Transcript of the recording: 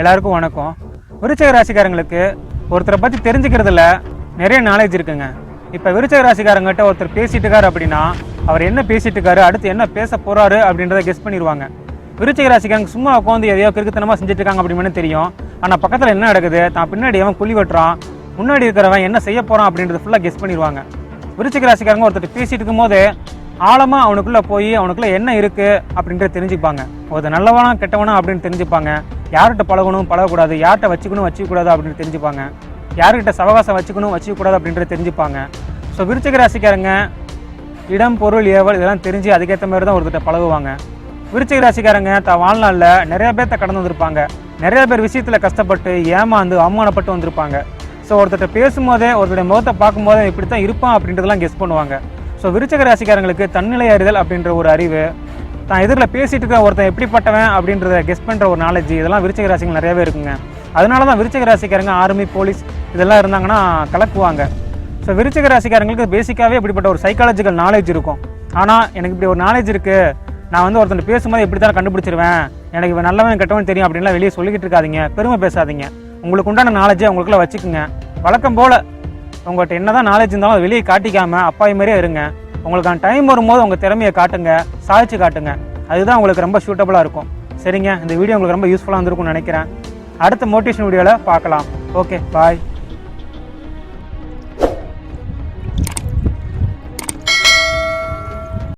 எல்லாருக்கும் வணக்கம். விருச்சக ராசிக்காரங்களுக்கு ஒருத்தரை பற்றி தெரிஞ்சுக்கிறதுல நிறைய நாலேஜ் இருக்குங்க. இப்போ விருச்சக ராசிக்காரங்கிட்ட ஒருத்தர் பேசிட்டு இருக்காரு அப்படின்னா அவர் என்ன பேசிட்டு இருக்காரு அடுத்து என்ன பேச போறாரு அப்படின்றத கெஸ் பண்ணிடுவாங்க. விருச்சக ராசிக்காரங்க சும்மா உட்காந்து எதையோ கிருக்குத்தனமாக செஞ்சுட்டு இருக்காங்க அப்படின்னு தெரியும். ஆனால் பக்கத்தில் என்ன நடக்குது? தான் பின்னாடி அவன் குழி வெட்டுறான்? முன்னாடி இருக்கிறவன் என்ன செய்ய போகிறான் அப்படின்றத ஃபுல்லாக கெஸ் பண்ணிடுவாங்க. விருச்சிக ராசிக்காரங்க ஒருத்தர் பேசிட்டு இருக்கும்போது ஆழமாக அவனுக்குள்ளே போய் அவனுக்குள்ளே என்ன இருக்குது அப்படின்றத தெரிஞ்சுப்பாங்க. ஒரு நல்லவனா கெட்டவனா அப்படின்னு தெரிஞ்சுப்பாங்க. யார்கிட்ட பழகணும் பழகக்கூடாது யார்கிட்ட வச்சுக்கணும் வச்சுக்கூடாது அப்படின்னு தெரிஞ்சுப்பாங்க. யார்கிட்ட சவகாசம் வச்சுக்கணும் வச்சுக்கூடாது அப்படின்றத தெரிஞ்சுப்பாங்க. ஸோ விருச்சிக ராசிக்காரங்க இடம் பொருள் ஏவல் இதெல்லாம் தெரிஞ்சு அதுக்கேற்ற மாதிரி தான் ஒருத்தர் பழகுவாங்க. விருச்சிக ராசிக்காரங்க தான் வாழ்நாளில் நிறைய பேர்த்த கடந்து வந்திருப்பாங்க. நிறைய பேர் விஷயத்தில் கஷ்டப்பட்டு ஏமாந்து அவமானப்பட்டு வந்திருப்பாங்க. ஸோ ஒருத்தர்கிட்ட பேசும்போதே ஒருத்தருடைய முகத்தை பார்க்கும்போதே இப்படி தான் இருப்பான் அப்படின்றதெல்லாம் கெஸ் பண்ணுவாங்க. ஸோ விருச்சக ராசிக்காரங்களுக்கு தன்னிலை அறிதல் அப்படின்ற ஒரு அறிவு தான் எதிரில் பேசிட்டு இருக்க ஒருத்தன் எப்படிப்பட்டவன் அப்படின்றத கெஸ் பண்ணுற ஒரு நாலேஜ் இதெல்லாம் விருச்சிக ராசிகள் நிறையவே இருக்குங்க. அதனால தான் விருச்சிக ராசிக்காரங்க ஆர்மி போலீஸ் இதெல்லாம் இருந்தாங்கன்னா கலக்குவாங்க. ஸோ விருச்சிக ராசிக்காரங்களுக்கு பேசிக்காகவே இப்படிப்பட்ட ஒரு சைக்காலஜிக்கல் நாலேஜ் இருக்கும். ஆனால் எனக்கு இப்படி ஒரு நாலேஜ் இருக்குது நான் வந்து ஒருத்தன் பேசும்போது எப்படி தான் கண்டுபிடிச்சிருவேன்? எனக்கு இவன் நல்லவன் கெட்டவன் தெரியும் அப்படின்லாம் வெளியே சொல்லிக்கிட்டு இருக்காதீங்க. பெருமை பேசாதீங்க. உங்களுக்கு உண்டான நாலேஜை உங்களுக்குள்ள வச்சுக்கோங்க. வழக்கம் போல் உங்கள்கிட்ட என்ன தான் நாலேஜ் இருந்தாலும் அதை வெளியே காட்டிக்காமல் அப்பாய் மாதிரியே இருங்க. உங்களுக்கான டைம் வரும்போது உங்கள் திறமையை காட்டுங்க சாதிச்சு காட்டுங்க. அதுதான் உங்களுக்கு ரொம்ப சூட்டபுளாக இருக்கும். சரிங்க? இந்த வீடியோ உங்களுக்கு ரொம்ப யூஸ்ஃபுல்லாக இருந்திருக்கும்னு நினைக்கிறேன். அடுத்த மோட்டிவேஷன் வீடியோவில் பார்க்கலாம். Okay bye